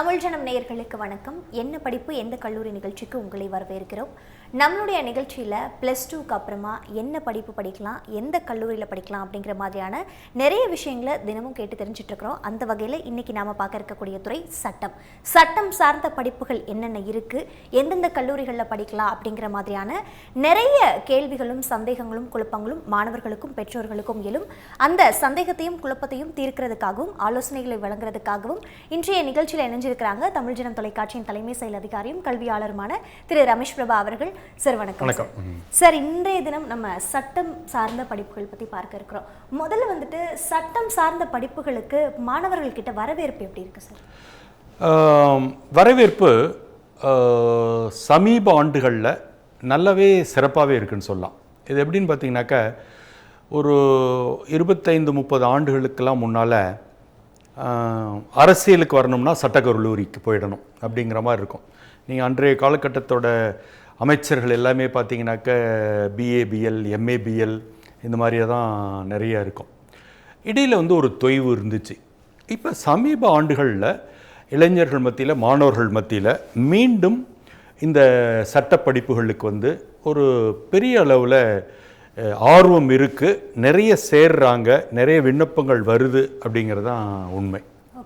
தமிழ் ஜனம் நேயர்களுக்கு வணக்கம். என்ன படிப்பு எந்த கல்லூரி நிகழ்ச்சிக்கு உங்களை வரவேற்கிறோம்? நம்மளுடைய நிகழ்ச்சியில் ப்ளஸ் டூக்கு அப்புறமா என்ன படிப்பு படிக்கலாம் எந்த கல்லூரியில் படிக்கலாம் அப்படிங்கிற மாதிரியான நிறைய விஷயங்களை தினமும் கேட்டு தெரிஞ்சிட்ருக்கிறோம் அந்த வகையில் இன்றைக்கி நாம் பார்க்க இருக்கக்கூடிய துறை சட்டம். சட்டம் சார்ந்த படிப்புகள் என்னென்ன இருக்குது எந்தெந்த கல்லூரிகளில் படிக்கலாம் அப்படிங்கிற மாதிரியான நிறைய கேள்விகளும் சந்தேகங்களும் குழப்பங்களும் மாணவர்களுக்கும் பெற்றோர்களுக்கும் எழும். அந்த சந்தேகத்தையும் குழப்பத்தையும் தீர்க்கிறதுக்காகவும் ஆலோசனைகளை வழங்குறதுக்காகவும் இன்றைய நிகழ்ச்சியில் இணைஞ்சிருக்கிறாங்க தமிழ் ஜனம் தொலைக்காட்சியின் தலைமை செயல் அதிகாரியும் கல்வியாளருமான திரு ரமேஷ் பிரபா அவர்கள். சார் வணக்கம் வணக்கம். சார். இன்றைய தினம் நம்ம சட்டம் சார்ந்த படிப்புகள் பத்தி பார்க்க இருக்கிறோம் முதல்ல வந்துட்டு சட்டம் சார்ந்த படிப்புகளுக்கு மாணவர்கள் கிட்ட வரவேற்பு எப்படி இருக்கு சார் வரவேற்பு சமீப ஆண்டுகளில் நல்லாவே சிறப்பாகவே இருக்குன்னு சொல்லலாம் இது எப்படின்னு பார்த்தீங்கன்னாக்கா ஒரு இருபத்தைந்து முப்பது ஆண்டுகளுக்கெல்லாம் முன்னால் அரசியலுக்கு வரணும்னா சட்டக்கல்லூரிக்கு போயிடணும் அப்படிங்கிற மாதிரி இருக்கும் நீங்கள் அன்றைய காலகட்டத்தோட அமைச்சர்கள் எல்லாமே பார்த்தீங்கன்னாக்க பிஏபிஎல் எம்ஏபிஎல் இந்த மாதிரியே தான் நிறையா இருக்கும். இடையில் வந்து ஒரு தொய்வு இருந்துச்சு. இப்போ சமீப ஆண்டுகளில் இளைஞர்கள் மத்தியில் மாணவர்கள் மத்தியில் மீண்டும் இந்த சட்ட படிப்புகளுக்கு வந்து ஒரு பெரிய அளவில் ஆர்வம் இருக்குது நிறைய சேர்றாங்க. நிறைய விண்ணப்பங்கள் வருது அப்படிங்கிறது தான் உண்மை.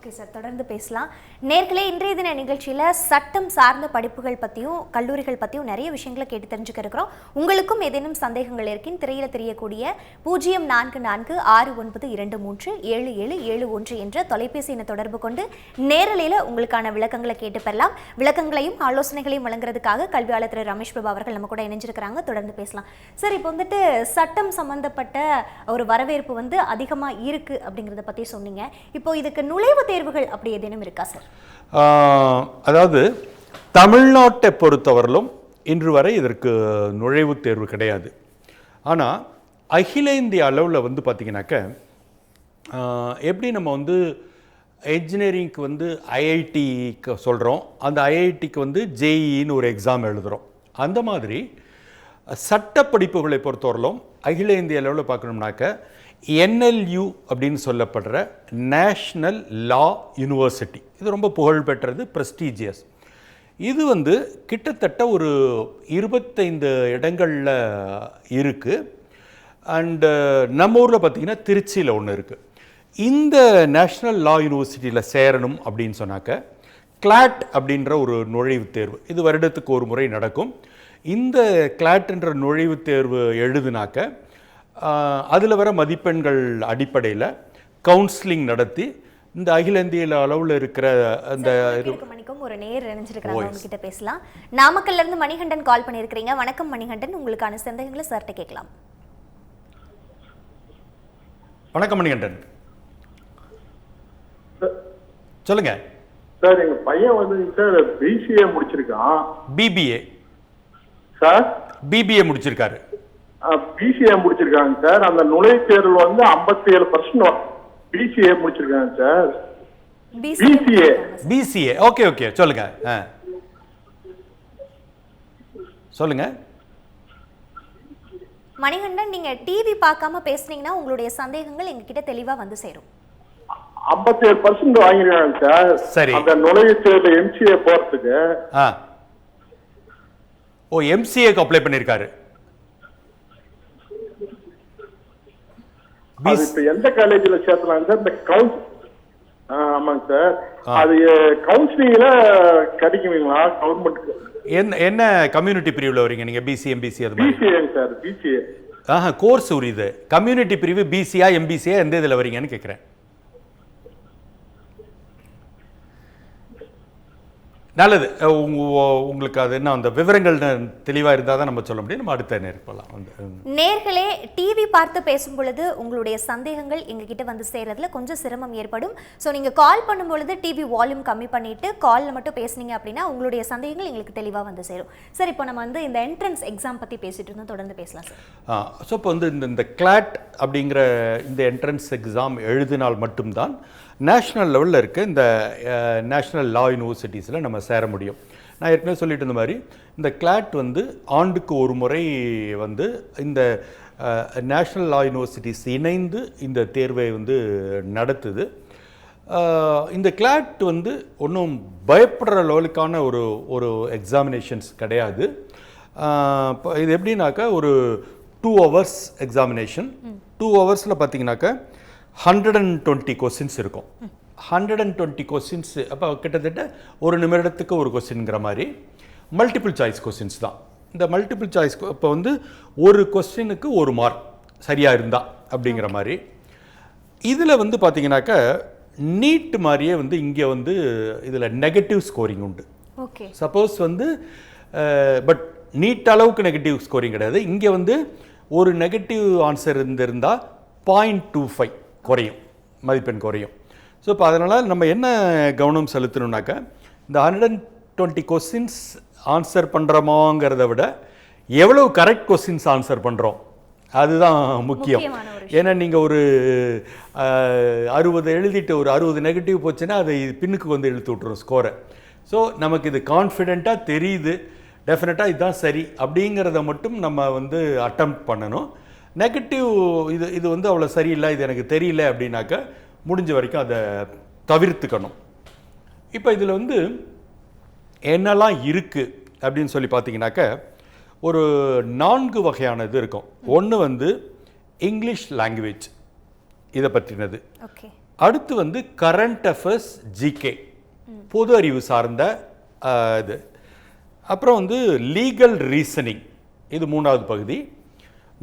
ஓகே சார் தொடர்ந்து பேசலாம். நேர்களே இன்றைய தின நிகழ்ச்சியில் சட்டம் சார்ந்த படிப்புகள் பற்றியும் கல்லூரிகள் பற்றியும் நிறைய விஷயங்களை கேட்டு தெரிஞ்சுக்க இருக்கிறோம். உங்களுக்கும் ஏதேனும் சந்தேகங்கள் இருக்கின் திரையில் தெரியக்கூடிய பூஜ்ஜியம் நான்கு நான்கு ஆறு ஒன்பது இரண்டு மூன்று ஏழு ஏழு ஏழு ஒன்று என்ற தொலைபேசி எண்ணை தொடர்பு கொண்டு நேரலையில் உங்களுக்கான விளக்கங்களை கேட்டு பெறலாம். விளக்கங்களையும் ஆலோசனைகளையும் வழங்குறதுக்காக கல்வியாளர் திரு ரமேஷ் பிரபு அவர்கள் நம்ம கூட இணைஞ்சிருக்கிறாங்க. தொடர்ந்து பேசலாம். சார் இப்போ வந்துட்டு சட்டம் சம்பந்தப்பட்ட ஒரு வரவேற்பு வந்து அதிகமாக இருக்கு அப்படிங்கிறத பற்றி சொன்னீங்க. இப்போ இதுக்கு நுழைவு தேர்வுகள் அப்படி ஏதேனும் இருக்கா சார் அதாவது தமிழ்நாட்டை பொறுத்தவரையிலும் இன்று வரை இதற்கு நுழைவுத் தேர்வு கிடையாது. ஆனால் அகில இந்திய அளவில் வந்து பார்த்திங்கனாக்க எப்படி நம்ம வந்து என்ஜினியரிங்க்கு வந்து ஐஐடிக்கு சொல்கிறோம் அந்த ஐஐடிக்கு வந்து ஜேஇன்னு ஒரு எக்ஸாம் எழுதுகிறோம் அந்த மாதிரி சட்ட படிப்புகளை பொறுத்தவரையிலும் அகில இந்திய அளவில் பார்க்கணும்னாக்க என்எல்யூ அப்படின்னு சொல்லப்படுற நேஷ்னல் லா யூனிவர்சிட்டி இது ரொம்ப புகழ்பெற்றது ப்ரெஸ்டீஜியஸ் இது வந்து கிட்டத்தட்ட ஒரு இருபத்தைந்து இடங்களில் இருக்குது அண்டு நம்ம ஊரில் பார்த்தீங்கன்னா திருச்சியில் ஒன்று இருக்குது இந்த நேஷ்னல் லா யூனிவர்சிட்டியில் சேரணும் அப்படின்னு சொன்னாக்க கிளாட் அப்படின்ற ஒரு நுழைவுத் தேர்வு. இது வருடத்துக்கு ஒரு முறை நடக்கும். இந்த கிளாட்ன்ற நுழைவுத் தேர்வு எழுதுனாக்க அதில் வர மதிப்பெண்கள் அடிப்படையில் கவுன்சிலிங் நடத்தி இந்த அகில இந்திய அளவில் இருக்கிற அந்த மணிக்கும் ஒரு நேர் இணைஞ்சிருக்கிறாங்க அவங்க கிட்ட பேசலாம். நாமக்கல்ல இருந்து மணிகண்டன் கால் பண்ணியிருக்கிறீங்க. வணக்கம் மணிகண்டன். உங்களுக்கான சந்தேகங்களை சார்ட்ட கேட்கலாம். வணக்கம் மணிகண்டன். சொல்லுங்க. சார் எங்க பையன் வந்து sir BCA முடிச்சிருக்கான். BBA sir? BBA முடிச்சிருக்காரு. பிசிஏ முடிச்சிருக்காங்க சார். அந்த நுழைவுத் தேர்வு வந்து 57% ஏழு பர்சன்ட் பிசிஏ முடிச்சிருக்காங்க sir. BCA BCA okay okay சொல்லுங்க. ஆ. சொல்லுங்க. மணிகண்டன் நீங்க டிவி பார்க்காம பேசுனீங்கன்னா உங்களுடைய சந்தேகங்கள் எங்ககிட்ட தெளிவா வந்து சேரும். 57% ஏழு பர்சன்ட் வாங்கிருக்காங்க சார். சரி. அந்த நுழைவுத் தேர்வு எம்சிஏ போறதுக்கு ஆ. ஓ எம்சிஏக்கு அப்ளை பண்ணியிருக்காரு. இப்ப எந்த காலேஜ்ல சேர்த்தலாம் சார் இந்த கவுன்ஸ் ஆமாங்க சார் அது கவுன்சிலிங்ல கிடைக்குவீங்களா கவர்மெண்ட் என்ன என்ன கம்யூனிட்டி பிரிவில் வரீங்க நீங்கள் பிசி எம்பிசி அது மாதிரி? சார் பிசிஏ ஆஹா கோர்ஸ் உரியுது கம்யூனிட்டி பிரிவு பிசியா எம்பிசியா எந்த இதில் வரீங்கன்னு கேட்குறேன் நல்லது. உங்களுக்கு அது என்ன அந்த விவரங்கள் தெளிவாக இருந்தால் தான் நம்ம சொல்ல முடியும். நம்ம அடுத்த வந்து நேர்களே டிவி பார்த்து பேசும் பொழுது உங்களுடைய சந்தேகங்கள் எங்ககிட்ட வந்து சேர்றதுல கொஞ்சம் சிரமம் ஏற்படும். ஸோ நீங்க கால் பண்ணும் பொழுது டிவி வால்யூம் கம்மி பண்ணிட்டு காலில் மட்டும் பேசுனீங்க அப்படின்னா உங்களுடைய சந்தேகங்கள் எங்களுக்கு தெளிவா வந்து சேரும். சார் இப்போ நம்ம வந்து இந்த என்ட்ரன்ஸ் எக்ஸாம் பத்தி பேசிட்டு இருந்தோம். தொடர்ந்து பேசலாம் சார் ஸோ இப்போ வந்து இந்த இந்த கிளாட் அப்படிங்கிற இந்த என்ட்ரன்ஸ் எக்ஸாம் எழுதினால் மட்டும்தான் நேஷ்னல் லெவலில் இருக்க இந்த நேஷ்னல் லா யூனிவர்சிட்டிஸில் நம்ம சேர முடியும். நான் ஏற்கனவே சொல்லிட்டு இருந்த மாதிரி இந்த கிளாட் வந்து ஆண்டுக்கு ஒரு முறை வந்து இந்த நேஷ்னல் லா யூனிவர்சிட்டிஸ் இணைந்து இந்த தேர்வை வந்து நடத்துது. இந்த கிளாட் வந்து ஒன்றும் பயப்படுற லெவலுக்கான ஒரு ஒரு எக்ஸாமினேஷன்ஸ் கிடையாது. இது எப்படின்னாக்கா ஒரு டூ ஹவர்ஸ் எக்ஸாமினேஷன் டூ ஹவர்ஸில் பார்த்தீங்கன்னாக்கா ஹண்ட்ரட் அண்ட் டுவெண்ட்டி கொஸ்டின்ஸ் இருக்கும். ஹண்ட்ரட் அண்ட் டுவெண்ட்டி கொஸ்டின்ஸ் அப்போ கிட்டத்தட்ட ஒரு நிமிடத்துக்கு ஒரு கொஸ்டின்ங்கிற மாதிரி. மல்டிபிள் சாய்ஸ் கொஸ்டின்ஸ் தான். இந்த மல்டிபிள் சாய்ஸ் இப்போ வந்து ஒரு கொஸ்டினுக்கு ஒரு மார்க் சரியாக இருந்தா அப்படிங்கிற மாதிரி. இதில் வந்து பார்த்தீங்கன்னாக்கா நீட் மாதிரியே வந்து இங்கே வந்து இதில் நெகட்டிவ் ஸ்கோரிங் உண்டு. ஓகே சப்போஸ் வந்து பட் நீட் அளவுக்கு நெகட்டிவ் ஸ்கோரிங் கிடையாது. இங்கே வந்து ஒரு நெகட்டிவ் ஆன்சர் இருந்திருந்தால் பாயிண்ட் டூ ஃபைவ் குறையும். மதிப்பெண் குறையும். ஸோ இப்போ அதனால் நம்ம என்ன கவனம் செலுத்தணும்னாக்கா இந்த hundred and twenty questions answer பண்ணுறோமாங்கிறத விட எவ்வளவு கரெக்ட் கொஸ்டின்ஸ் ஆன்சர் பண்ணுறோம் அதுதான் முக்கியம். ஏன்னா நீங்கள் ஒரு அறுபது எழுதிட்டு ஒரு அறுபது நெகட்டிவ் போச்சுன்னா அதை பின்னுக்கு வந்து இழுத்து விட்டுரும் ஸ்கோரை ஸோ நமக்கு இது கான்ஃபிடெண்ட்டாக தெரியுது. டெஃபினட்டாக இதுதான் சரி. அப்படிங்கிறத மட்டும் நம்ம வந்து அட்டம் பண்ணணும். நெகட்டிவ் இது இது வந்து அவ்வளோ சரியில்லை இது எனக்கு தெரியல அப்படின்னாக்கா முடிஞ்ச வரைக்கும் அதை தவிர்த்துக்கணும். இப்போ இதில் வந்து என்னெல்லாம் இருக்குது அப்படின்னு சொல்லி பார்த்தீங்கன்னாக்க ஒரு நான்கு வகையான இது இருக்கும். ஒன்று வந்து இங்கிலீஷ் லாங்குவேஜ் இதை பற்றினது. ஓகே அடுத்து வந்து கரண்ட் அஃபேர்ஸ் ஜிகே பொது அறிவு சார்ந்த இது. அப்புறம் வந்து லீகல் ரீசனிங் இது மூணாவது பகுதி.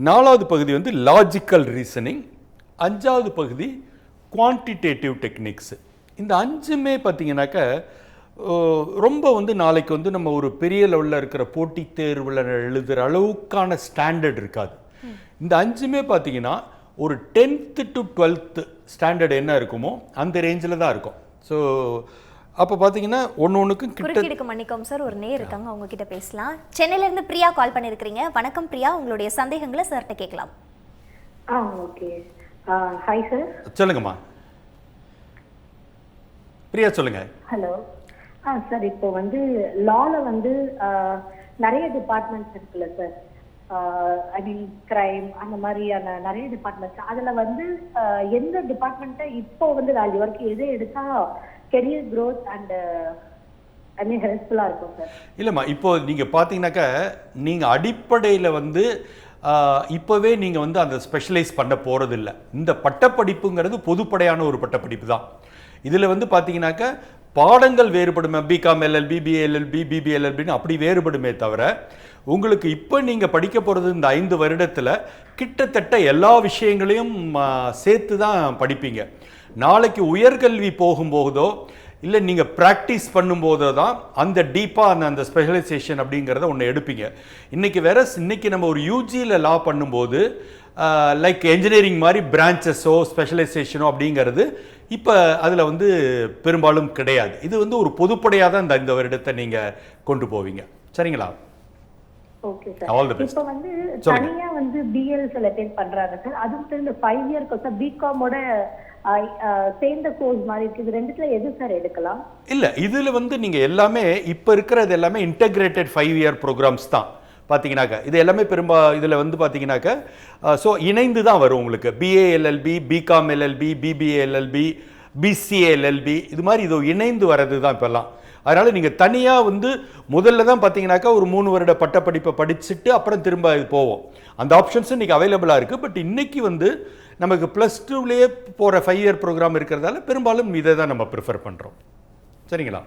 நாலாவது பகுதி வந்து லாஜிக்கல் ரீசனிங் அஞ்சாவது பகுதி குவான்டிடேட்டிவ் டெக்னிக்ஸ் இந்த அஞ்சுமே பார்த்தீங்கன்னாக்க ரொம்ப வந்து நாளைக்கு வந்து நம்ம ஒரு பெரிய லெவலில் இருக்கிற போட்டித் தேர்வில் எழுதுகிற அளவுக்கான ஸ்டாண்டர்ட் இருக்காது. இந்த அஞ்சுமே பார்த்தீங்கன்னா ஒரு டென்த்து டு டுவெல்த்து ஸ்டாண்டர்ட் என்ன இருக்குமோ அந்த ரேஞ்சில் தான் இருக்கும். ஸோ அப்போ பார்த்தீங்கன்னா ஒன்று ஒன்றுக்கும் கிட்ட குறுக்கீடுக்கு மன்னிக்கவும் சார் ஒரு நேர் இருக்காங்க அவங்க கிட்ட பேசலாம். சென்னையில இருந்து பிரியா கால் பண்ணியிருக்கிறீங்க வணக்கம் பிரியா உங்களுடைய சந்தேகங்களை சார்கிட்ட கேட்கலாம். ஆ ஓகே ஹாய் சார் சொல்லுங்கம்மா. பிரியா சொல்லுங்க. ஹலோ ஆ சார் இப்போ வந்து லால வந்து நிறைய டிபார்ட்மெண்ட்ஸ் இருக்குல்ல சார் ஐ மீன் கிரைம் அந்த மாதிரியான நிறைய டிபார்ட்மெண்ட்ஸ் அதுல வந்து எந்த டிபார்ட்மெண்ட்டை இப்போ வந்து வேல்யூ வரைக்கும் எது எடுத்தா career growth and I mean ஹெல்ப்ஃபுல்லா இருக்கும் சார் இல்லைம்மா இப்போ நீங்கள் பார்த்தீங்கன்னாக்கா நீங்கள் அடிப்படையில் வந்து இப்போவே நீங்கள் வந்து அந்த ஸ்பெஷலைஸ் பண்ண போகிறதில்ல இந்த பட்டப்படிப்புங்கிறது பொதுப்படையான ஒரு பட்டப்படிப்பு தான். இதில் வந்து பார்த்தீங்கன்னாக்க பாடங்கள் வேறுபடும் பிகாம் எல்எல்பி பிஏஎல்எல்பி பிபிஎல்எல்பின்னு அப்படி வேறுபடுமே தவிர உங்களுக்கு இப்போ நீங்கள் படிக்க போகிறது இந்த ஐந்து வருடத்தில் கிட்டத்தட்ட எல்லா விஷயங்களையும் சேர்த்து தான் படிப்பீங்க. நாளைக்கு உயர்கல்வி போகும்போதோ இல்லை நீங்கள் ப்ராக்டிஸ் பண்ணும்போது தான் அந்த டீப்பாக அந்த அந்த ஸ்பெஷலைசேஷன் அப்படிங்கிறத ஒன்று எடுப்பீங்க. இன்றைக்கி வேற இன்னைக்கு நம்ம ஒரு யூஜியில் லா பண்ணும்போது லைக் என்ஜினியரிங் மாதிரி பிரான்ச்சஸோ ஸ்பெஷலைசேஷனோ அப்படிங்கிறது இப்போ அதில் வந்து பெரும்பாலும் கிடையாது. இது வந்து ஒரு பொதுப்படையாக தான் இந்த இந்த வருடத்தை நீங்கள் கொண்டு போவீங்க. சரிங்களா? Okay sir. இப்போ வந்து சொல்லுங்க. தனியா வந்து பிஎல் சில பேர் பண்றாங்க சார் அதுவும் இந்த ஃபைவ் இயர் பிகாமோட Uh, சேர்ந்த கோர்ஸ் மாதிரி இருக்கு. இது ரெண்டுத்துல எது சார் எடுக்கலாம்? இல்லை இதில் வந்து நீங்கள் எல்லாமே இப்போ இருக்கிறது எல்லாமே இன்டகிரேட்டட் ஃபைவ் இயர் ப்ரோக்ராம்ஸ் தான். பார்த்தீங்கன்னாக்கா இது எல்லாமே பெரும்பா இதில் வந்து பார்த்தீங்கன்னாக்க ஸோ uh, இணைந்து தான் வரும் உங்களுக்கு. BA LLB BCom LLB BBA LLB BCA LLB இது மாதிரி இது இணைந்து வர்றது தான் இப்போல்லாம். அதனால் நீங்கள் தனியாக வந்து முதல்ல தான் பார்த்தீங்கன்னாக்கா ஒரு மூணு வருட பட்டப்படிப்பை படிச்சுட்டு அப்புறம் திரும்ப இது போவோம். அந்த ஆப்ஷன்ஸும் இன்றைக்கி அவைலபிளாக இருக்குது பட் இன்றைக்கி வந்து நமக்கு ப்ளஸ் டூவிலே போகிற ஃபைவ் இயர் ப்ரோக்ராம் இருக்கிறதால பெரும்பாலும் இதை தான் நம்ம ப்ரிஃபர் பண்ணுறோம் சரிங்களா?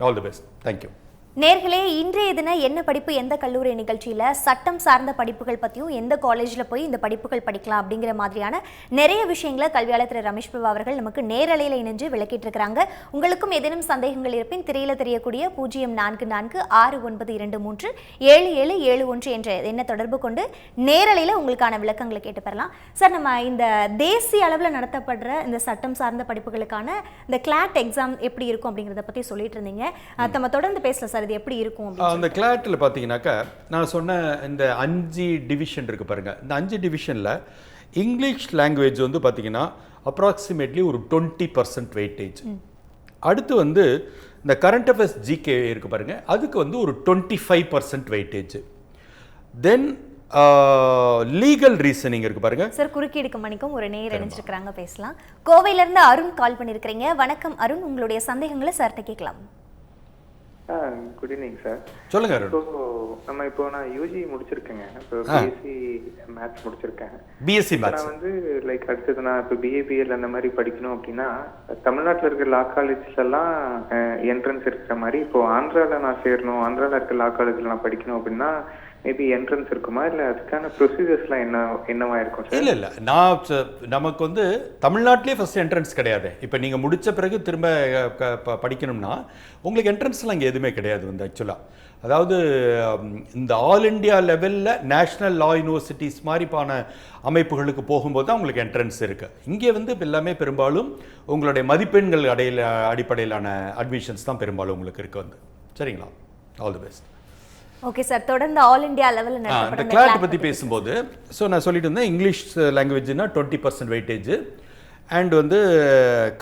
ஆல் தி பெஸ்ட் தேங்க்யூ நேர்களே இன்றைய தின என்ன படிப்பு எந்த கல்லூரி நிகழ்ச்சியில் சட்டம் சார்ந்த படிப்புகள் பற்றியும் எந்த காலேஜில் போய் இந்த படிப்புகள் படிக்கலாம் அப்படிங்கிற மாதிரியான நிறைய விஷயங்களை கல்வியாளர் திரு. ரமேஷ் பிரபு அவர்கள் நமக்கு நேரலையில் இணைஞ்சு விளக்கிட்டு இருக்கிறாங்க உங்களுக்கும் ஏதேனும் சந்தேகங்கள் இருப்பின் திரையில தெரியக்கூடிய பூஜ்ஜியம் நான்கு நான்கு ஆறு ஒன்பது இரண்டு மூன்று ஏழு ஏழு ஏழு ஒன்று என்ற எண்ணை தொடர்பு கொண்டு நேரலையில் உங்களுக்கான விளக்கங்களை கேட்டு பெறலாம். சார் நம்ம இந்த தேசிய அளவில் நடத்தப்படுற இந்த சட்டம் சார்ந்த படிப்புகளுக்கான இந்த கிளாட் எக்ஸாம் எப்படி இருக்கும் அப்படிங்கிறத பற்றி சொல்லிட்டு இருந்தீங்க. நம்ம தொடர்ந்து பேசலாம் சார். இது எப்படி இருக்கும் அந்த கிளாட்டில் பார்த்தீங்கன்னாக்கா நான் சொன்ன இந்த அஞ்சு டிவிஷன் இருக்கு பாருங்க. இந்த அஞ்சு டிவிஷனில் இங்கிலீஷ் லாங்குவேஜ் வந்து பார்த்தீங்கன்னா அப்ராக்சிமேட்லி ஒரு டுவெண்ட்டி பர்சன்ட் வெயிட்டேஜ் அடுத்து வந்து இந்த கரண்ட் அஃபேர்ஸ் ஜிகே இருக்கு பாருங்க. அதுக்கு வந்து ஒரு twenty five percent weightage then legal reasoning இருக்கு பாருங்க. சார் குறுக்கீடுக்கு மணிக்கும் ஒரு நேர் இணைஞ்சிருக்கிறாங்க பேசலாம். கோவையில இருந்து அருண் கால் பண்ணியிருக்கிறீங்க. வணக்கம் அருண். உங்களுடைய சந்தேகங்களை சார்கிட்ட கேட்கலாம். குட் ஈவினிங் சார் சொல்லுங்க ஸோ நம்ம இப்போ நான் யூஜி முடிச்சிருக்கேங்க. இப்போ பிஎஸ்சி மேத்ஸ் முடிச்சிருக்கேன். பிஎஸ்சி மேத்ஸ் நான் வந்து லைக் அடுத்தது நான் இப்போ பிஏபிஎல் அந்த மாதிரி படிக்கணும் அப்படின்னா தமிழ்நாட்டில் இருக்கிற லா காலேஜஸ் எல்லாம் என்ட்ரன்ஸ் இருக்கிற மாதிரி இப்போ ஆந்திரால நான் சேரணும் ஆந்திரால இருக்க லா காலேஜில் நான் படிக்கணும் அப்படின்னா மேபி என்ட்ரன்ஸ் இருக்குமா? இல்லை அதுக்கான ப்ரொசீஜர்ஸ்லாம் என்ன என்னவா இருக்கும் சார் இல்லை இல்லை. நான் நமக்கு வந்து தமிழ்நாட்டிலே ஃபர்ஸ்ட் என்ட்ரன்ஸ் கிடையாது. இப்போ நீங்கள் முடித்த பிறகு திரும்ப ப- படிக்கணும்னா உங்களுக்கு என்ட்ரன்ஸ்லாம் இங்கே எதுவுமே கிடையாது வந்து ஆக்சுவலாக அதாவது இந்த ஆல் இந்தியா லெவலில் நேஷ்னல் லா யூனிவர்சிட்டிஸ் மாதிரிப்பான அமைப்புகளுக்கு போகும்போது தான் உங்களுக்கு என்ட்ரன்ஸ் இருக்குது இங்கே வந்து இப்போ எல்லாமே பெரும்பாலும் உங்களுடைய மதிப்பெண்கள் அடையில அடிப்படையிலான அட்மிஷன்ஸ் தான் பெரும்பாலும் உங்களுக்கு இருக்குது வந்து. சரிங்களா? All the best okay sir தொடர்ந்து ஆல் இந்தியா லெவலில் இந்த கிளாட் பற்றி பேசும்போது ஸோ நான் சொல்லிட்டு இருந்தேன் இங்கிலீஷ் லாங்குவேஜ்னா டுவெண்ட்டி பர்சன்ட் வெயிட்டேஜ் அண்ட் வந்து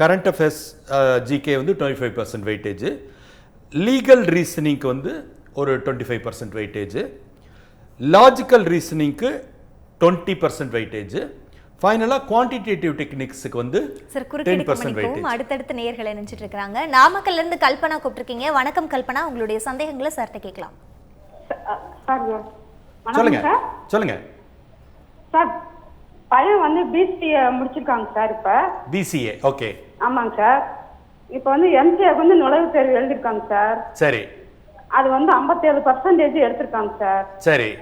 கரண்ட் அஃபேர்ஸ் ஜிகே வந்து twenty five percent weightage legal ரீசனிங்க்கு வந்து ஒரு twenty five percent weightage logical ரீசனிங்க்கு twenty percent weightage ஃபைனலாக குவான்டிடேட்டிவ் டெக்னிக்ஸுக்கு வந்து சார் டென் பர்சன்ட் வெயிட்டேஜ் அடுத்தடுத்து நேர்களை நினைச்சிட்டு இருக்காங்க. நாமக்கல்ல இருந்து கல்பனா கூப்பிட்டுருக்கீங்க. வணக்கம் கல்பனா. உங்களுடைய சந்தேகங்களை சார்கிட்ட கேட்கலாம். சொல்லுங்க. சார்? சொல்லுங்க. சார் பையன் வந்து பிசிஏ முடிச்சிருக்காங்க சார் இப்போ. BCA okay. ஆமாங்க சார். இப்போ வந்து எம்சிஏக்கு வந்து நுழைவுத் தேர்வு எழுதியிருக்காங்க சார். சரி. அது வந்து ஐம்பத்தேழு பர்சன்டேஜ் எடுத்திருக்காங்க சார். சரி.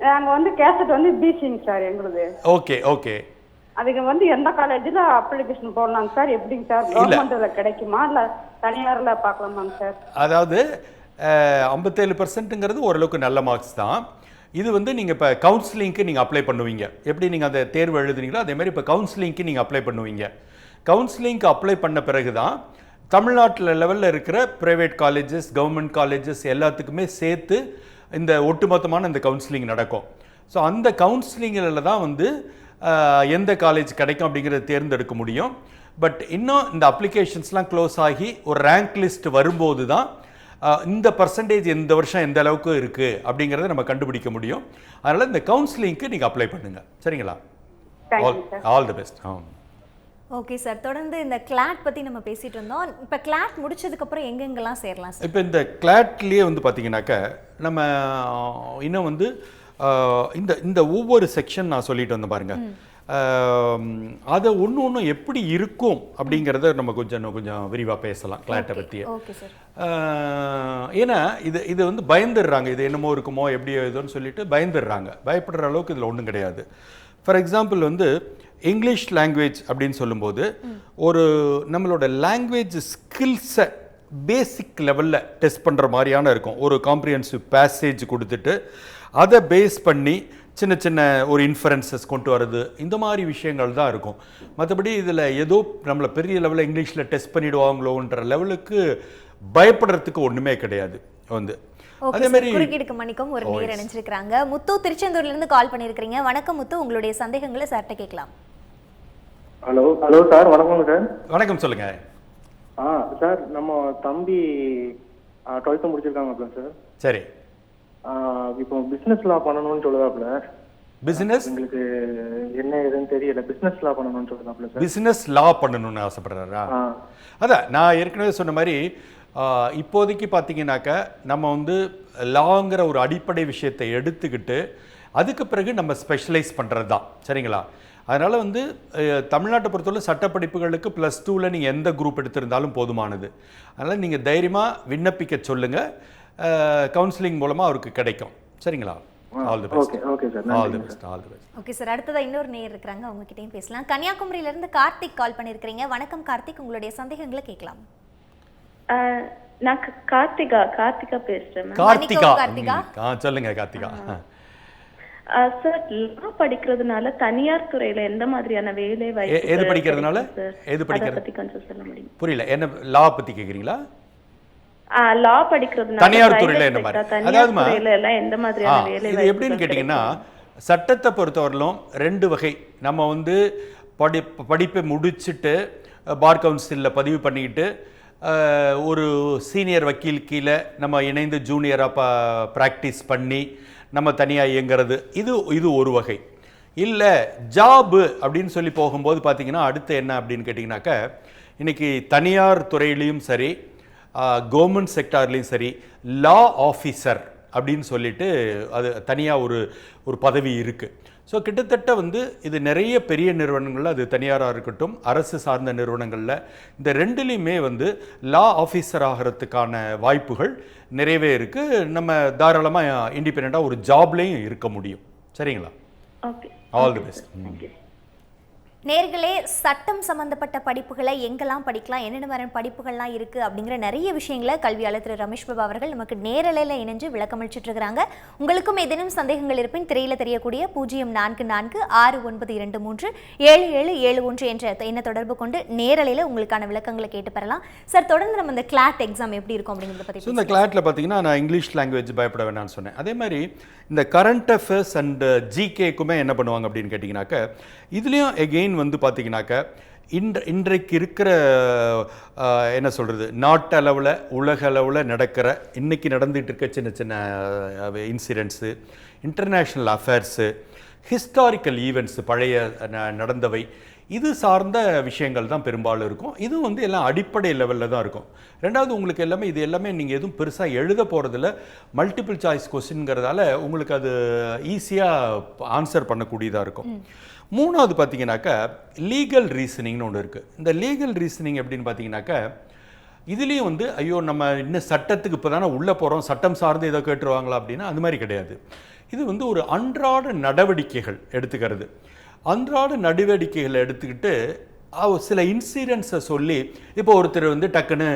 நாங்கள் வந்து கேசட் வந்து பிசிங்க சார் எங்களுது. Okay okay. அதுக்கு வந்து எந்த காலேஜில் அப்ளிகேஷன் போடலாங்க சார்? எப்படிங்க சார்? கவர்மெண்ட்டில் கிடைக்குமா? இல்லை தனியாரில் பார்க்கலாமாங்க சார்? அதாவது ஐம்பத்தேழு பர்சன்ட்டுங்கிறது ஓரளவுக்கு நல்ல மார்க்ஸ் தான். இது வந்து நீங்கள் இப்போ கவுன்சிலிங்க்கு நீங்கள் அப்ளை பண்ணுவீங்க. எப்படி நீங்கள் அந்த தேர்வு எழுதுனீங்களோ அதே மாதிரி இப்போ கவுன்சிலிங்க்கு நீங்கள் அப்ளை பண்ணுவீங்க. கவுன்சிலிங்க்கு அப்ளை பண்ண பிறகு தான் தமிழ்நாட்டில் லெவலில் இருக்கிற ப்ரைவேட் காலேஜஸ் கவர்மெண்ட் காலேஜஸ் எல்லாத்துக்குமே சேர்த்து இந்த ஒட்டுமொத்தமான இந்த கவுன்சிலிங் நடக்கும். ஸோ அந்த கவுன்சிலிங்கில் தான் வந்து எந்த காலேஜ் கிடைக்கும் அப்படிங்கிறத தேர்ந்தெடுக்க முடியும். பட் இன்னும் இந்த அப்ளிகேஷன்ஸ்லாம் க்ளோஸ் ஆகி ஒரு ரேங்க் லிஸ்ட் வரும்போது தான் இந்த பர்சன்டேஜ் எந்த வருஷம் எந்த அளவுக்கு இருக்குது அப்படிங்கிறத நம்ம கண்டுபிடிக்க முடியும். அதனால் இந்த கவுன்சிலிங்க்கு நீங்கள் அப்ளை பண்ணுங்க. சரிங்களா? ஆல் ஆல் தி பெஸ்ட் ஆ. ஓகே சார் தொடர்ந்து இந்த கிளாட் பத்தி நம்ம பேசிட்டு இருந்தோம். இப்போ கிளாட் முடிச்சதுக்கு அப்புறம் எங்கெங்கெல்லாம் சேரலாம் சார் இப்போ இந்த கிளாட்லேயே வந்து பார்த்தீங்கன்னாக்க நம்ம இன்னும் வந்து இந்த இந்த ஒவ்வொரு செக்ஷன் நான் சொல்லிட்டு வந்தேன் பாருங்க. அதை ஒன்று ஒன்று எப்படி இருக்கும் அப்படிங்கிறத நம்ம கொஞ்சம் கொஞ்சம் விரிவாக பேசலாம் கிளாட்டை பற்றி ஏன்னா இது இது வந்து பயந்துடுறாங்க. இது என்னமோ இருக்குமோ எப்படி ஏதோன்னு சொல்லிட்டு பயந்துடுறாங்க. பயப்படுற அளவுக்கு இதில் ஒன்றும் கிடையாது. ஃபார் எக்ஸாம்பிள் வந்து இங்கிலீஷ் லாங்குவேஜ் அப்படின்னு சொல்லும்போது ஒரு நம்மளோட லாங்குவேஜ் ஸ்கில்ஸை பேசிக் லெவலில் டெஸ்ட் பண்ணுற மாதிரியான இருக்கும். ஒரு காம்ப்ரிஹென்சிவ் பேசேஜ் கொடுத்துட்டு அதை பேஸ் பண்ணி சின்ன சின்ன ஒரு இன்ஃபரன்சஸ் கொண்டு வர்றது இந்த மாதிரி விஷயங்கள் தான் இருக்கும். மற்றபடி இதில் ஏதோ நம்மளை பெரிய லெவலில் இங்கிலீஷில் டெஸ்ட் பண்ணிடுவாங்களோன்ற லெவலுக்கு பயப்படுறதுக்கு ஒன்றுமே கிடையாது. வந்து. அதே மாதிரி குறுக்கீடுக்கு மணிக்கும் ஒரு நேர் இணைஞ்சிருக்கிறாங்க. முத்து திருச்செந்தூர்ல இருந்து கால் பண்ணியிருக்கிறீங்க வணக்கம் முத்து. உங்களுடைய சந்தேகங்களை சார்கிட்ட கேட்கலாம். ஹலோ ஹலோ சார் வணக்கங்க சார் வணக்கம் சொல்லுங்க. ஆ சார் நம்ம தம்பி டுவெல்த்து முடிச்சிருக்காங்கல்ல சார் சரி. இப்போ பிசினஸ் லா பண்ணணும்னு சொல்லுதாப்புல. பிசினஸ் எங்களுக்கு என்ன ஏதுன்னு தெரியல. பிசினஸ் லா பண்ணணும்னு சொல்லுதாப்புல சார் பிசினஸ் லா பண்ணணும்னு ஆசைப்படுறாரா? அதான் நான் ஏற்கனவே சொன்ன மாதிரி இப்போதைக்கு பார்த்தீங்கன்னாக்க நம்ம வந்து லாங்கிற ஒரு அடிப்படை விஷயத்தை எடுத்துக்கிட்டு அதுக்கு பிறகு நம்ம ஸ்பெஷலைஸ் பண்ணுறது தான் சரிங்களா? அதனால் வந்து தமிழ்நாட்டை பொறுத்தவரை சட்டப்படிப்புகளுக்கு ப்ளஸ் டூவில் நீங்கள் எந்த குரூப் எடுத்திருந்தாலும் போதுமானது. அதனால் நீங்கள் தைரியமாக விண்ணப்பிக்க சொல்லுங்கள் கவுன்சிலிங் மூலமாக அவருக்கு கிடைக்கும். சரிங்களா? All the best okay okay sir all the best all the best okay sir அடுத்ததா இன்னொரு நேர் இருக்கிறாங்க அவங்க கிட்டயும் பேசலாம். கன்னியாகுமரியில இருந்து கார்த்திக் கால் பண்ணியிருக்கிறீங்க வணக்கம் கார்த்திக் உங்களுடைய சந்தேகங்களை கேட்கலாம். ஆஹ் நான் கார்த்திகா கார்த்திகா பேசுறேன் கார்த்திகா. கார்த்திகா. சொல்லுங்க கார்த்திகா. சார் லா படிக்கிறதுனால தனியார் துறையில எந்த மாதிரியான வேலை எ- எது படிக்கிறதுனால? எது படிக்கிறது? பத்தி கொஞ்சம் சொல்ல முடியும்? புரியல. என்ன லா பத்தி கேக்குறீங்களா லா படிக்கிறதுனால தனியார் துறையில என்ன மாதிரி? எல்லாம் எந்த மாதிரியான வேலை இது எப்படின்னு கேட்டிங்கன்னா சட்டத்தை பொறுத்தவரையிலும் ரெண்டு வகை. நம்ம வந்து படி படிப்பை முடிச்சுட்டு பார் கவுன்சிலில் பதிவு பண்ணிக்கிட்டு ஒரு சீனியர் வக்கீல் கீழே நம்ம இணைந்து ஜூனியராக ப ப்ராக்டிஸ் பண்ணி நம்ம தனியாக இயங்குறது. இது இது ஒரு வகை. இல்லை ஜாபு அப்படின்னு சொல்லி போகும்போது பார்த்தீங்கன்னா அடுத்து என்ன அப்படின்னு கேட்டிங்கனாக்க இன்னைக்கு தனியார் துறையிலையும் சரி கவர்மெண்ட் செக்டார்லேயும் சரி லா ஆஃபீஸர் அப்படின்னு சொல்லிட்டு அது தனியாக ஒரு ஒரு பதவி இருக்குது ஸோ கிட்டத்தட்ட வந்து இது நிறைய பெரிய நிறுவனங்களில் அது தனியாராக இருக்கட்டும் அரசு சார்ந்த நிறுவனங்களில் இந்த ரெண்டுலேயுமே வந்து லா ஆஃபீஸர் ஆகிறதுக்கான வாய்ப்புகள் நிறையவே இருக்குது நம்ம தாராளமாக இண்டிபெண்ட்டாக ஒரு ஜாப்லேயும் இருக்க முடியும். சரிங்களா? ஓகே ஆல் தி பெஸ்ட் நேர்களே சட்டம் சம்பந்தப்பட்ட படிப்புகளை எங்கெல்லாம் படிக்கலாம் என்னென்ன மாதிரி படிப்புகள்லாம் இருக்குது அப்படிங்கிற நிறைய விஷயங்களை கல்வியாளர் திரு. ரமேஷ் பாபு அவர்கள் நமக்கு நேரலையில் இணைஞ்சு விளக்கமளிச்சுட்டு இருக்கிறாங்க. உங்களுக்கும் ஏதேனும் சந்தேகங்கள் இருப்பின் திரையில் தெரியக்கூடிய பூஜ்ஜியம் நான்கு நான்கு ஆறு ஒன்பது இரண்டு மூன்று ஏழு ஏழு ஏழு ஒன்று என்ற எண்ணை தொடர்பு கொண்டு நேரலையில் உங்களுக்கான விளக்கங்களை கேட்டு பெறலாம். சார் தொடர்ந்து நம்ம இந்த கிளாட் எக்ஸாம் எப்படி இருக்கும் அப்படிங்கிறத பற்றி இந்த கிளாட்டில் பார்த்தீங்கன்னா நான் இங்கிலீஷ் லாங்குவேஜ் பயப்பட வேணாம்னு சொன்னேன். அதே மாதிரி இந்த கரண்ட் அஃபேர்ஸ் அண்ட் ஜிகேக்குமே என்ன பண்ணுவாங்க அப்படின்னு கேட்டிங்கனாக்க இதுலேயும் எகெயின் வந்து பார்த்தீங்கன்னாக்க இன்ற இன்றைக்கு இருக்கிற என்ன சொல்கிறது நாட்டளவில் உலக அளவில் நடக்கிற இன்றைக்கி நடந்துகிட்டு இருக்க சின்ன சின்ன incidents international affairs historical events பழைய ந- நடந்தவை இது சார்ந்த விஷயங்கள் தான் பெரும்பாலும் இருக்கும். இது வந்து எல்லாம் அடிப்படை லெவலில் தான் இருக்கும். ரெண்டாவது உங்களுக்கு எல்லாமே இது எல்லாமே நீங்கள் எதுவும் பெருசாக எழுத போகிறதில்ல மல்டிபிள் சாய்ஸ் கொஸ்டின்ங்கிறதால உங்களுக்கு அது ஈஸியாக ஆன்சர் பண்ணக்கூடியதாக இருக்கும். மூணாவது பார்த்தீங்கன்னாக்கா லீகல் ரீசனிங்னு ஒன்று இருக்குது இந்த லீகல் ரீசனிங் எப்படின்னு பார்த்தீங்கன்னாக்கா இதுலேயும் வந்து ஐயோ நம்ம இன்னும் சட்டத்துக்கு இப்போ தானே உள்ளே போகிறோம் சட்டம் சார்ந்து ஏதோ கேட்டுருவாங்களா அப்படின்னா அது மாதிரி கிடையாது. இது வந்து ஒரு அன்றாட நடவடிக்கைகள் எடுத்துக்கிறது. அன்றாட நடவடிக்கைகளை எடுத்துக்கிட்டு சில இன்சிடென்ட்ஸை சொல்லி இப்போ ஒருத்தர் வந்து டக்குன்னு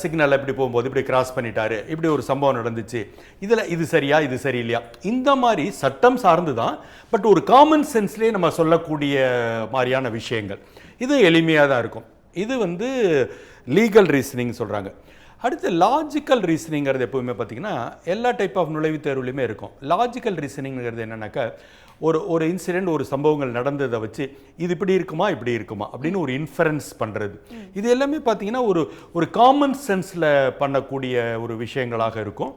சிக்னலில் இப்படி போகும்போது இப்படி கிராஸ் பண்ணிட்டாரு இப்படி ஒரு சம்பவம் நடந்துச்சு இதில் இது சரியா இது சரியில்லையா? இந்த மாதிரி சட்டம் சார்ந்து தான் பட் ஒரு காமன் சென்ஸ்லேயே நம்ம சொல்லக்கூடிய மாதிரியான விஷயங்கள். இது எளிமையாக தான் இருக்கும். இது வந்து லீகல் ரீசனிங் சொல்கிறாங்க அடுத்து லாஜிக்கல் ரீசனிங்கிறது எப்பவுமே பார்த்தீங்கன்னா எல்லா டைப் ஆஃப் நுழைவுத் தேர்வுலையுமே இருக்கும். லாஜிக்கல் ரீசனிங்கிறது என்னன்னாக்கா ஒரு ஒரு இன்சிடென்ட் ஒரு சம்பவங்கள் நடந்ததை வச்சு இது இப்படி இருக்குமா இப்படி இருக்குமா அப்படின்னு ஒரு இன்ஃபரன்ஸ் பண்ணுறது இது எல்லாமே பார்த்தீங்கன்னா ஒரு ஒரு காமன் சென்ஸில் பண்ணக்கூடிய ஒரு விஷயங்களாக இருக்கும்.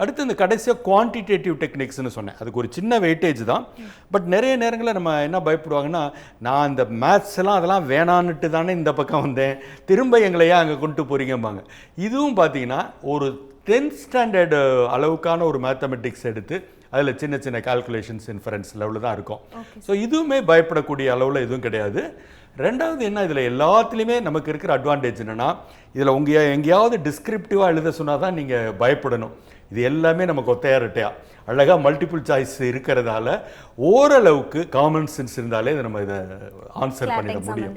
அடுத்து இந்த கடைசியாக குவான்டிடேட்டிவ் டெக்னிக்ஸ்னு சொன்னேன். அதுக்கு ஒரு சின்ன வெயிட்டேஜ் தான். பட் நிறைய நேரங்களில் நம்ம என்ன பயப்படுவாங்கன்னா நான் இந்த மேத்ஸ் எல்லாம் அதெல்லாம் வேணான்னுட்டு தானே இந்த பக்கம் வந்தேன். திரும்ப எங்களையா அங்கே கொண்டு போறீங்கம்பாங்க. இதுவும் பார்த்தீங்கன்னா ஒரு டென்த் ஸ்டாண்டர்டு அளவுக்கான ஒரு மேத்தமெட்டிக்ஸ் எடுத்து அதில் சின்ன சின்ன கால்குலேஷன்ஸ் இன்ஃபரன்ஸ் லெவலில் தான் இருக்கும். ஸோ இதுவுமே பயப்படக்கூடிய அளவில் எதுவும் கிடையாது. ரெண்டாவது என்ன இதில் எல்லாத்துலேயுமே நமக்கு இருக்கிற அட்வான்டேஜ் என்னென்னா இதில் உங்கள் எங்கேயாவது டிஸ்கிரிப்டிவாக எழுத சொன்னால் தான் நீங்கள் பயப்படணும். இது எல்லாமே நமக்கு ஒத்தையா ரெட்டையா அழகாக மல்டிபிள் சாய்ஸ் இருக்கிறதால ஓரளவுக்கு காமன் சென்ஸ் இருந்தாலே இதை நம்ம இதை ஆன்சர் பண்ணிட முடியும்.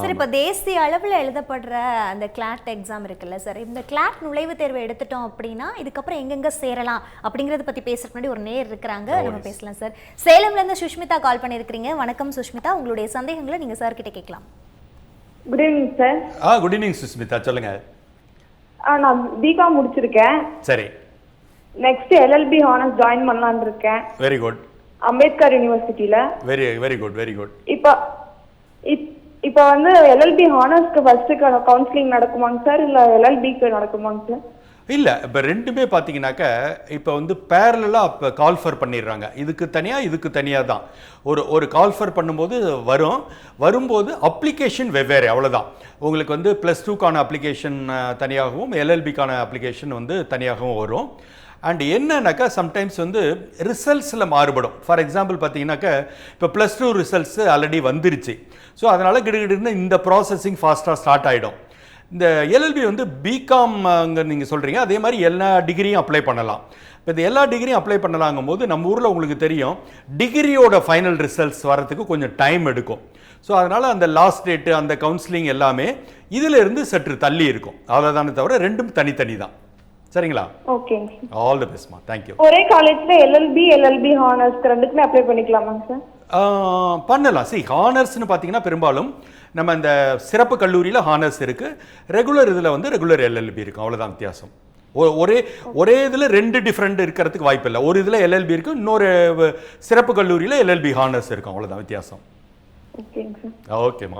சார் இப்போ தேசிய அளவில் எழுதப்படுற அந்த கிளாட் எக்ஸாம் இருக்குல்ல சார் இந்த கிளாட் நுழைவுத் தேர்வு எடுத்துட்டோம் அப்படின்னா இதுக்கப்புறம் எங்கெங்க சேரலாம் அப்படிங்கறத பத்தி பேசுறதுக்கு முன்னாடி ஒரு நேர் இருக்கிறாங்க. நம்ம பேசலாம் சார் சேலம்ல இருந்து சுஷ்மிதா கால் பண்ணியிருக்கிறீங்க. வணக்கம் சுஷ்மிதா. உங்களுடைய சந்தேகங்களை நீங்க சார் கிட்ட கேட்கலாம். Good evening sir ah good evening Susmita சொல்லுங்க. நான் பிகாம் முடிச்சிருக்கேன். சரி. நெக்ஸ்ட் எல்எல்பி ஹானர்ஸ் ஜாயின் பண்ணலாம்னு இருக்கேன் வெரி குட் அம்பேத்கர் யூனிவர்சிட்டியில very very good very good இப்போ இப்- இப்போ வந்து எல்எல்பி ஹானர்ஸ்க்கு ஃபர்ஸ்ட் கவுன்சிலிங் நடக்குமாங்க சார்? இல்ல எல்எல்பிக்கு நடக்குமாங்க சார்? இல்லை இப்போ ரெண்டுமே பார்த்தீங்கன்னாக்க இப்போ வந்து பேரலாக இப்போ கால்ஃபர் பண்ணிடுறாங்க. இதுக்கு தனியாக இதுக்கு தனியாக தான். ஒரு ஒரு கால்ஃபர் பண்ணும்போது வரும். வரும்போது அப்ளிகேஷன் வெவ்வேறு அவ்வளவுதான். உங்களுக்கு வந்து ப்ளஸ் டூக்கான அப்ளிகேஷன் தனியாகவும் எல்எல்பிக்கான அப்ளிகேஷன் வந்து தனியாகவும் வரும். அண்ட் என்னன்னாக்கா சம்டைம்ஸ் வந்து ரிசல்ட்ஸில் மாறுபடும். ஃபார் எக்ஸாம்பிள் பார்த்தீங்கன்னாக்கா இப்போ ப்ளஸ் டூ ரிசல்ட்ஸு ஆல்ரெடி வந்துருச்சு. ஸோ அதனால் கிடுகிடுன்னு இந்த ப்ராசஸிங் ஃபாஸ்ட்டாக ஸ்டார்ட் ஆகிடும் இந்த எல்எல்பி வந்து பிகாம்ங்க நீங்கள் சொல்கிறீங்க அதே மாதிரி எல்லா டிகிரியும் அப்ளை பண்ணலாம். இப்போ இந்த எல்லா டிகிரியும் அப்ளை பண்ணலாங்கும் போது நம்ம ஊரில் உங்களுக்கு தெரியும் டிகிரியோட ஃபைனல் ரிசல்ட்ஸ் வரத்துக்கு கொஞ்சம் டைம் எடுக்கும். ஸோ அதனால் அந்த லாஸ்ட் டேட்டு அந்த கவுன்சிலிங் எல்லாமே இதிலிருந்து சற்று தள்ளி இருக்கும். அவ்வளோதானே தவிர ரெண்டும் தனித்தனி தான் சரிங்களா? ஓகேங்க ஆல் தி பெஸ்ட்மா தேங்க்யூ ஒரே காலேஜ்ல எல்எல்பி எல்எல்பி ஹானர்ஸ்க்கு ரெண்டுக்குமே அப்ளை பண்ணிக்கலாமாங்க சார் பண்ணலாம். சி ஹானர்ஸ்னு பார்த்தீங்கன்னா பெரும்பாலும் நம்ம இந்த சிறப்பு கல்லூரியில் ஹானர்ஸ் இருக்குது ரெகுலர் இதில் வந்து ரெகுலர் எல்எல்பி இருக்கும். அவ்வளோதான் வித்தியாசம். ஒரே ஒரே இதில் ரெண்டு டிஃப்ரெண்ட் இருக்கிறதுக்கு வாய்ப்பு இல்லை. ஒரு இதில் எல்எல்பி இருக்கும் இன்னொரு சிறப்பு கல்லூரியில் எல்எல்பி ஹானர்ஸ் இருக்கும். அவ்வளோதான் வித்தியாசம். ஓகேம்மா.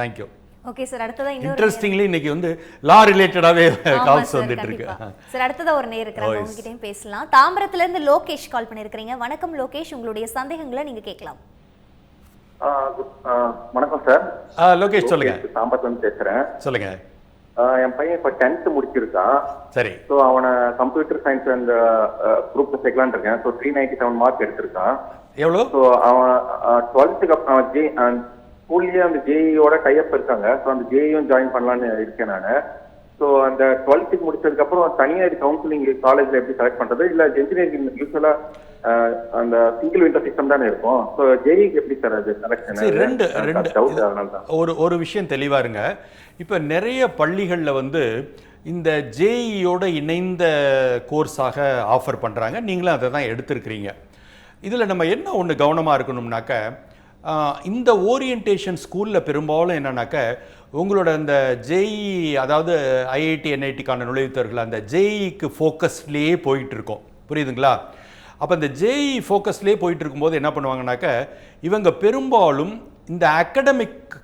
தேங்க்யூ ஓகே சார் அடுத்ததா இன்னொரு இன்ட்ரெஸ்டிங்லி இன்னைக்கு வந்து லா ரிலேட்டடாகவே ஆமா கால்ஸ் சார், வந்துட்டு இருக்கு. சார் அடுத்ததா ஒரு நேர் இருக்கிறாங்க Oh. உங்ககிட்டயும் பேசலாம். தாம்பரத்துல இருந்து லோகேஷ் கால் பண்ணிருக்கீங்க வணக்கம் லோகேஷ் உங்களுடைய சந்தேகங்களை நீங்க கேட்கலாம். வணக்கம் சார் ஆ, லோகேஷ் சொல்லுங்க. சாம்பத்துல இருந்து பேசுறேன். சொல்லுங்க. என் பையன் இப்ப டென்த் முடிச்சிருக்கான். சரி. ஸோ அவனை கம்ப்யூட்டர் சயின்ஸ் அந்த குரூப்ல சேர்க்கலான்னு இருக்கேன். So three ninety seven mark எடுத்திருக்கான். எவ்வளோ ஸோ அவன் டுவெல்த்துக்கு அப்புறம் அவன் ஜே ஸ்கூல்லயே அந்த ஜேஇயோட டைப் இருக்காங்க ஸோ அந்த ஜேஇயும் ஜாயின் பண்ணலான்னு இருக்கேன் நான். ஸோ அந்த டுவெல்த்துக்கு முடிச்சதுக்கு அப்புறம் தனியார் கவுன்சிலிங் காலேஜ்ல எப்படி செலக்ட் பண்றது? இல்ல இன்ஜினியரிங் யூஸ்வலா அந்த சிங்கிள் விண்டர் சிஸ்டம் தானே இருக்கும்? ஸோ ஜேஇக்கு எப்படி சார் அது சரி ரெண்டு ரெண்டு டவுட் அதனால தான். ஒரு ஒரு விஷயம் தெளிவா இருங்க. இப்போ நிறைய பள்ளிகளில் வந்து இந்த ஜேஇயோட இணைந்த கோர்ஸாக ஆஃபர் பண்ணுறாங்க நீங்களும் அதை தான் எடுத்திருக்கிறீங்க. இதில் நம்ம என்ன ஒன்று கவனமாக இருக்கணும்னாக்க இந்த ஓரியன்டேஷன் ஸ்கூலில் பெரும்பாலும் என்னன்னாக்க உங்களோட அந்த ஜேஇ அதாவது ஐஐடி என்ஐடிக்கான நுழைவுத்தவர்கள் அந்த ஜேஇக்கு ஃபோக்கஸ்லேயே போயிட்டுருக்கோம். புரியுதுங்களா? அப்போ இந்த ஜேஇ ஃபோக்கஸ்லேயே போயிட்டு இருக்கும்போது என்ன பண்ணுவாங்கனாக்க இவங்க பெரும்பாலும் இந்த அகடமிக்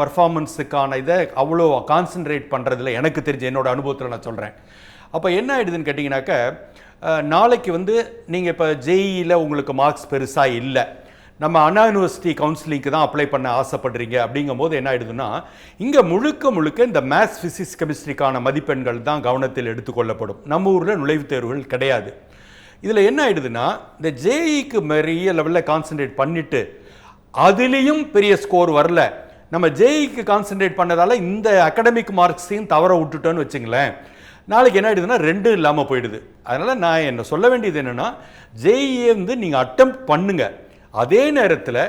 பர்ஃபார்மன்ஸுக்கான இதை அவ்வளோ கான்சென்ட்ரேட் பண்ணுறதுல எனக்கு தெரிஞ்ச என்னோடய அனுபவத்தில் நான் சொல்கிறேன் அப்போ என்ன ஆயிடுதுன்னு கேட்டிங்கனாக்க நாளைக்கு வந்து நீங்கள் இப்போ ஜேஇயில் உங்களுக்கு மார்க்ஸ் பெருசாக இல்லை. நம்ம அண்ணா யூனிவர்சிட்டி கவுன்சிலிங்க்கு தான் அப்ளை பண்ண ஆசைப்படுறீங்க அப்படிங்கும்போது என்ன ஆயிடுதுன்னா இங்கே முழுக்க முழுக்க இந்த மேத்ஸ் ஃபிசிக்ஸ் கெமிஸ்ட்ரிக்கான மதிப்பெண்கள் தான் கவனத்தில் எடுத்துக்கொள்ளப்படும் நம்ம ஊரில் நுழைவுத் தேர்வுகள் கிடையாது. இதில் என்ன ஆயிடுதுன்னா இந்த ஜேஇக்கு பெரிய லெவலில் கான்சென்ட்ரேட் பண்ணிட்டு அதுலேயும் பெரிய ஸ்கோர் வரல. நம்ம ஜேஇக்கு கான்சென்ட்ரேட் பண்ணதால் இந்த அகடமிக் மார்க்ஸையும் தவற விட்டுட்டோன்னு வச்சுங்களேன். நாளைக்கு என்ன ஆயிடுதுன்னா ரெண்டும் இல்லாமல் போயிடுது. அதனால் நான் என்ன சொல்ல வேண்டியது என்னென்னா ஜேஇஏ வந்து நீங்கள் அட்டம் பண்ணுங்கள் அதே நேரத்தில்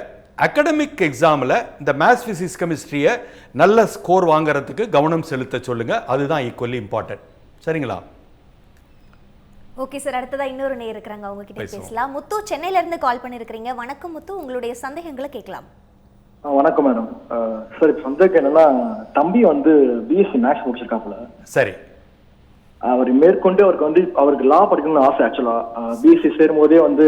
அகடமிக் எக்ஸாமில் இந்த மேத்ஸ் ஃபிசிக்ஸ் கெமிஸ்ட்ரியை நல்ல ஸ்கோர் வாங்குறதுக்கு கவனம் செலுத்த சொல்லுங்கள் அதுதான் ஈக்குவலி இம்பார்ட்டன்ட் சரிங்களா? ஓகே சார் அடுத்ததா இன்னொரு நேர் இருக்கிறாங்க. அவங்க கிட்ட பேசுவோம். பேசலாம். முத்து சென்னையில இருந்து கால் பண்ணிருக்கீங்க வணக்கம் முத்து. உங்களுடைய சந்தேகங்களை கேட்கலாம். வணக்கம் மேடம் சார் இப்போ சந்தேகம் என்னன்னா தம்பி வந்து பிஎஸ்சி மேக்ஸ் முடிச்சிருக்காப்புல. சரி. அவர் மேற்கொண்டு அவருக்கு வந்து அவருக்கு லா படிக்கணும்னு ஆசை ஆக்சுவலா பிஎஸ்சி சேரும் போதே வந்து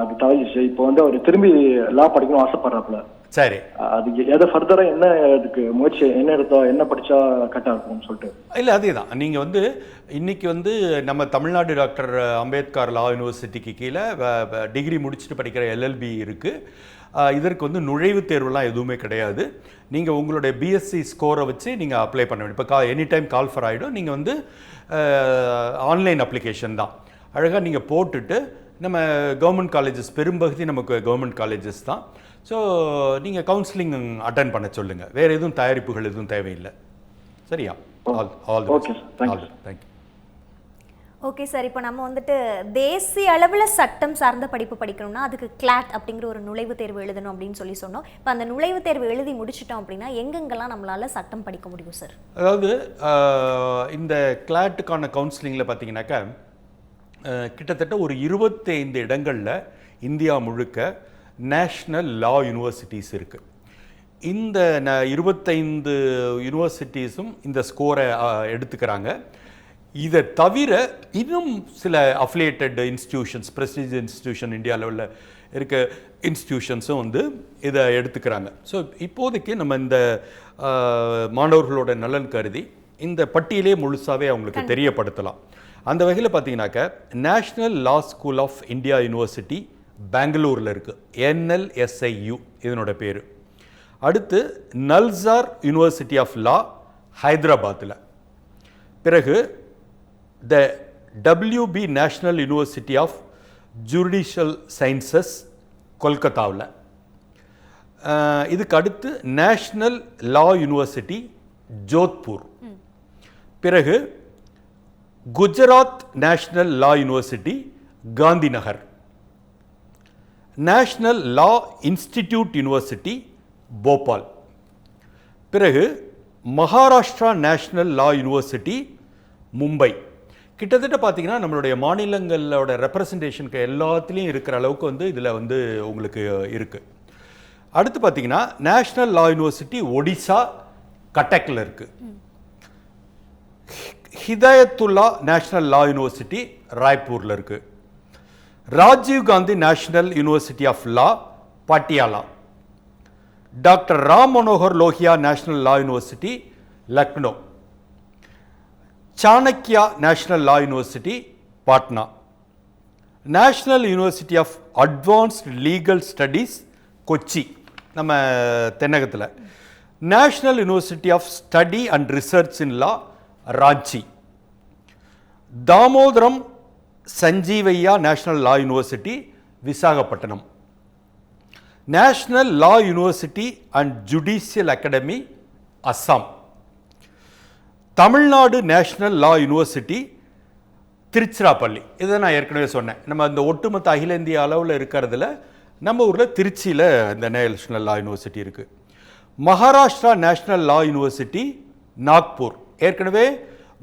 அது தவறிச்சு இப்போ வந்து அவர் திரும்பி லா படிக்கணும்னு ஆசைப்படுறாப்புல. சரி. அதுக்கு எதை ஃபர்தரா என்ன அதுக்கு முயற்சி என்ன எடுத்தா என்ன படிச்சா கரெக்டா இருக்கும்னு சொல்லிட்டு. இல்லை அதே தான். நீங்கள் வந்து இன்னைக்கு வந்து நம்ம தமிழ்நாடு டாக்டர் அம்பேத்கர் லா யூனிவர்சிட்டிக்கு கீழே டிகிரி முடிச்சுட்டு படிக்கிற எல்எல்பி இருக்குது இதற்கு வந்து நுழைவுத் தேர்வுலாம் எதுவுமே கிடையாது. நீங்கள் உங்களுடைய பிஎஸ்சி ஸ்கோரை வச்சு நீங்கள் அப்ளை பண்ண வேண்டும் இப்போ கா எனி டைம் கால் ஃபர் ஆகிடும் நீங்கள் வந்து ஆன்லைன் அப்ளிகேஷன் தான். அழகாக நீங்கள் போட்டுட்டு நம்ம கவர்மெண்ட் காலேஜஸ் பெரும்பகுதி நமக்கு கவர்மெண்ட் காலேஜஸ் தான். ஸோ நீங்கள் கவுன்சிலிங் அட்டன் பண்ண சொல்லுங்கள் வேறு எதுவும் தயாரிப்புகள் எதுவும் தேவையில்லை. சரியா? All all Okay, sir. Thank you. Thank you okay sir இப்போ நம்ம வந்துட்டு தேசிய அளவில் சட்டம் சார்ந்த படிப்பு படிக்கணும்னா அதுக்கு கிளாட் அப்படிங்கிற ஒரு நுழைவுத் தேர்வு எழுதணும் அப்படின்னு சொல்லி சொன்னோம். இப்போ அந்த நுழைவுத் தேர்வு எழுதி முடிச்சிட்டோம் அப்படின்னா எங்கெங்கெல்லாம் நம்மளால சட்டம் படிக்க முடியும் சார் அதாவது இந்த கிளாட்டுக்கான கவுன்சிலிங்கில் பார்த்தீங்கன்னாக்கா கிட்டத்தட்ட ஒரு இருபத்தைந்து இடங்களில் இந்தியா முழுக்க நேஷ்னல் லா யூனிவர்சிட்டிஸ் இருக்குது இந்த ந இருபத்தைந்து யூனிவர்சிட்டிஸும் இந்த ஸ்கோரை எடுத்துக்கிறாங்க. இதை தவிர இன்னும் சில affiliated institutions prestige institution India லெவலில் இருக்க இன்ஸ்டிடியூஷன்ஸும் வந்து இதை எடுத்துக்கிறாங்க. ஸோ இப்போதைக்கு நம்ம இந்த மாணவர்களோட நலன் கருதி இந்த பட்டியலே முழுசாவே அவங்களுக்கு தெரியப்படுத்தலாம். அந்த வகையில் பார்த்தீங்கன்னாக்க national law school of India university பெங்களூரில் இருக்குது என்எல்எஸ்ஐயு இதனோட பேர். அடுத்து நல்சார் யூனிவர்சிட்டி ஆஃப் லா ஹைதராபாத்தில் பிறகு the WB national university of judicial sciences கொல்கத்தாவில். இதுக்கு அடுத்து நேஷ்னல் லா யூனிவர்சிட்டி ஜோத்பூர். பிறகு Gujarat national law university Gandhinagar national law institute university Bhopal பிறகு Maharashtra national law university Mumbai கிட்டத்தட்ட பார்த்தீங்கன்னா நம்மளுடைய மாநிலங்களோட ரெப்ரசன்டேஷனுக்கு எல்லாத்துலேயும் இருக்கிற அளவுக்கு வந்து இதில் வந்து உங்களுக்கு இருக்குது அடுத்து பார்த்தீங்கன்னா நேஷ்னல் லா யூனிவர்சிட்டி ஒடிசா கட்டக்கில் இருக்குது ஹிதாயத்துல்லா நேஷ்னல் லா யூனிவர்சிட்டி ராய்ப்பூரில் இருக்குது Rajiv Gandhi national university of law Patiala. Doctor Ram Manohar Lohia national law university Lucknow. Chanakya national law university Patna. National university of advanced legal studies Kochi நம்ம தென்னகத்தில். National university of study and research in law Ranchi. Damodaram Sanjivayya national law university Visakhapatnam. National law university and judicial academy Assam. Tamil Nadu national law university Tiruchirappalli. இதை நான் ஏற்கனவே சொன்னேன். நம்ம இந்த ஒட்டுமொத்த அகில இந்திய அளவில் இருக்கிறதுல நம்ம ஊரில் திருச்சியில் இந்த நேஷனல் லா யூனிவர்சிட்டி இருக்குது Maharashtra national law university Nagpur. ஏற்கனவே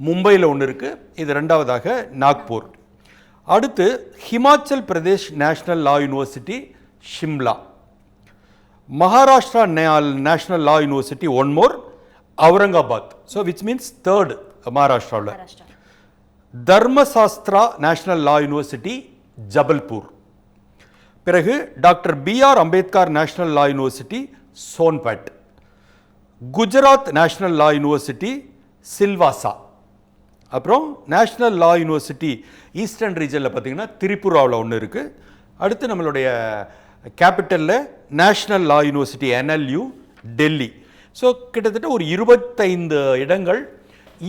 மும்பையில் ஒன்று இருக்குது இது ரெண்டாவதாக நாக்பூர். அடுத்து Himachal Pradesh national law university Shimla. Maharashtra national law university one more Aurangabad. So which means third மகாராஷ்டிராவில் Maharashtra. Dharmashastra national law university Jabalpur. பிறகு doctor B R Ambedkar national law university Sonepat. Gujarat national law university Silvassa. அப்புறம் national law university eastern ரீஜனில் பார்த்தீங்கன்னா திரிபுராவில் ஒன்று இருக்குது அடுத்து நம்மளுடைய கேபிட்டலில் national law university NLU Delhi so கிட்டத்தட்ட ஒரு இருபத்தைந்து இடங்கள்.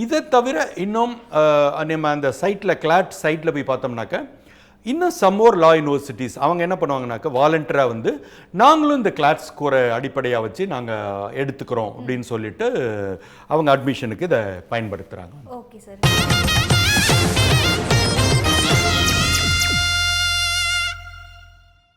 இதை தவிர இன்னும் நம்ம அந்த சைட்டில் கிளாட் சைட்டில் போய் பார்த்தோம்னாக்க இன்னும் சம்மோர் லா யூனிவர்சிட்டிஸ் அவங்க என்ன பண்ணுவாங்கனாக்கா வாலண்டியராக வந்து நாங்களும் இந்த கிளாஸ் ஸ்கோரை அடிப்படையாக வச்சு நாங்கள் எடுத்துக்கிறோம் அப்படின்னு சொல்லிட்டு அவங்க அட்மிஷனுக்கு இதை பயன்படுத்துகிறாங்க ஓகே சார்